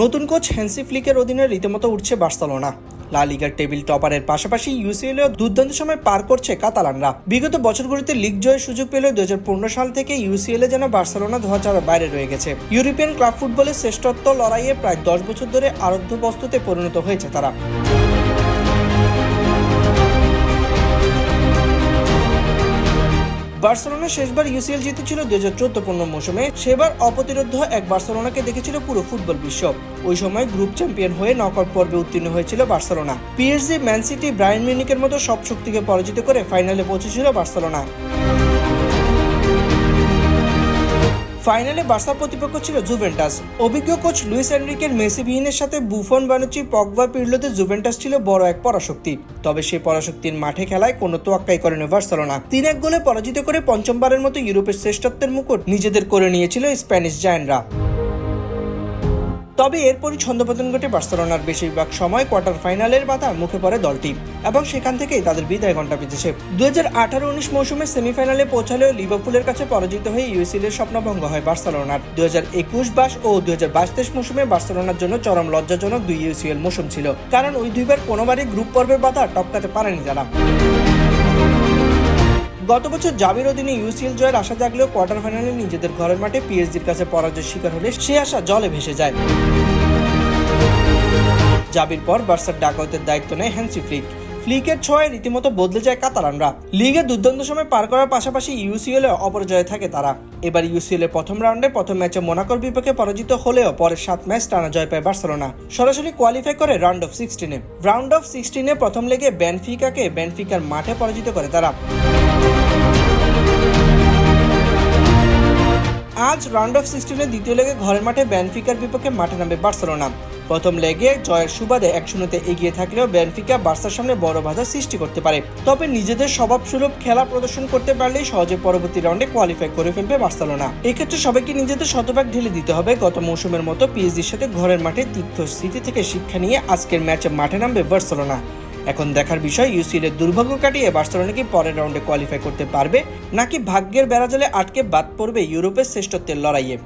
নতুন coach Hansi ফ্লিকের অধীনে রীতিমতো উঠছে বার্সেলোনা। লা লিগার টেবিল টপারের পাশাপাশি ইউসিএল দুর্দান্ত সময় পার করছে কাতালানরা। বিগত বছরগুলিতে লিগ জয়ের সুযোগ পেলেও দুই হাজার পনেরো সাল থেকে ইউসিএল যেন বার্সেলোনা ধোয়াচার বাইরে রয়ে গেছে। ইউরোপিয়ান ক্লাব ফুটবলের শ্রেষ্ঠত্ব লড়াইয়ে প্রায় দশ বছর ধরে আরব্ধ বস্তুতে পরিণত হয়েছে তারা। বার্সেলোনা শেষবার ইউসিএল জিতেছিল দুই হাজার চোদ্দ পনেরো মৌসুমে, সেবার অপ্রতিরোধ এক বার্সেলোনাকে দেখেছিল পুরো ফুটবল বিশ্ব। ওই সময় গ্রুপ চ্যাম্পিয়ন হয়ে নকআউট পর্বে উত্তীর্ণ হয়েছিল Barcelona. PSG, man city, Bayern মিউনিকের মতো সব শক্তিকে পরাজিত করে ফাইনালে পৌঁছেছিল বার্সেলোনা। ফাইনালে বার্সা প্রতিপক্ষ ছিল জুভেন্টাস। অভিজ্ঞ কোচ লুইস এনরিকের মেসিবিহীনের সাথে বুফন, বানুচি, পগবা পিরলোতে জুভেন্টাস ছিল বড় এক পরাশক্তি। তবে সেই পরাশক্তির মাঠে খেলায় কোনো তো তোয়াক্কাই করেনি বার্সেলোনা। তিন এক গোলে পরাজিত করে পঞ্চমবারের মতো ইউরোপের শ্রেষ্ঠত্বের মুকুট নিজেদের করে নিয়েছিল স্প্যানিশ জায়ানরা তবে এরপরই ছন্দপতন ঘটে বার্সেলোনার বেশিরভাগ সময় কোয়ার্টার ফাইনালের বাধা মুখে পড়ে দলটি এবং সেখান থেকেই তাদের বিদায় ঘণ্টা বেজেছে দু হাজার আঠারো উনিশ মৌসুমে সেমিফাইনালে পৌঁছালেও লিভারপুলের কাছে পরাজিত হয়ে ইউসিএল এর স্বপ্নভঙ্গ হয় বার্সেলোনার। দু হাজার একুশ বাস ও দু হাজার বাইশ তেইশ মৌসুমে বার্সেলোনার জন্য চরম লজ্জাজনক দুই ইউসিএল মৌসুম ছিল। কারণ ওই দুইবার কোনোবারই গ্রুপ পর্বের বাধা টপকাতে পারেনি তারা। গত বছর জাবির অধীনে ইউসিএল জয়ের আশা জাগলেও কোয়ার্টার ফাইনালে নিজেদের ঘরের মাঠে পিএসজির কাছে পরাজয় শিকার হলে সে আশা জলে ভেসে যায়। জাবির পর বার্সার ডাকওয়াতের দায়িত্ব নেয় হ্যান্সি ফ্লিক। ফ্লিকের ছয় রীতিমতো বদলে যায় কাতালানরা। লিগে দুর্দান্ত সময় পার করার পাশাপাশি ইউসিএল এ অপরাজয়ে থাকে তারা। এবার ইউসিএল এর প্রথম রাউন্ডে প্রথম ম্যাচে মোনাকোর বিপক্ষে পরাজিত হলেও পরের সাত ম্যাচ টানা জয় পায় বার্সেলোনা। সরাসরি কোয়ালিফাই করে রাউন্ড অফ সিক্সটিনে রাউন্ড অফ সিক্সটিনে প্রথম লেগে বেনফিকাকে বেনফিকার মাঠে পরাজিত করে তারা। আজ রাউন্ড অফ সিক্সটিনের দ্বিতীয় লেগে ঘরের মাঠে বেনফিকার বিপক্ষে মাঠে নামবে বার্সেলোনা। প্রথম লেগে জয়ের সুবাদে এক শূন্যতে এগিয়ে থাকলেও বেনফিকা বার্সার সামনে বড় বাধা সৃষ্টি করতে পারে। তবে নিজেদের স্বভাব সুলভ খেলা প্রদর্শন করতে পারলেই সহজে পরবর্তী রাউন্ডে কোয়ালিফাই করে ফেলবে বার্সেলোনা। এক্ষেত্রে সবাইকে নিজেদের শতভাগ ঢেলে দিতে হবে। গত মৌসুমের মতো পিএসজির সাথে ঘরের মাঠে তীর্থ স্মৃতি থেকে শিক্ষা নিয়ে আজকের ম্যাচে মাঠে নামবে বার্সেলোনা। এখন দেখার বিষয়, ইউসিএল এর দুর্ভাগ্য কাটিয়ে বার্সেলোনা কি পরের রাউন্ডে কোয়ালিফাই করতে পারবে, নাকি ভাগ্যের বেড়াজালে আটকে বাদ পড়বে ইউরোপের শ্রেষ্ঠত্বের লড়াইয়ে।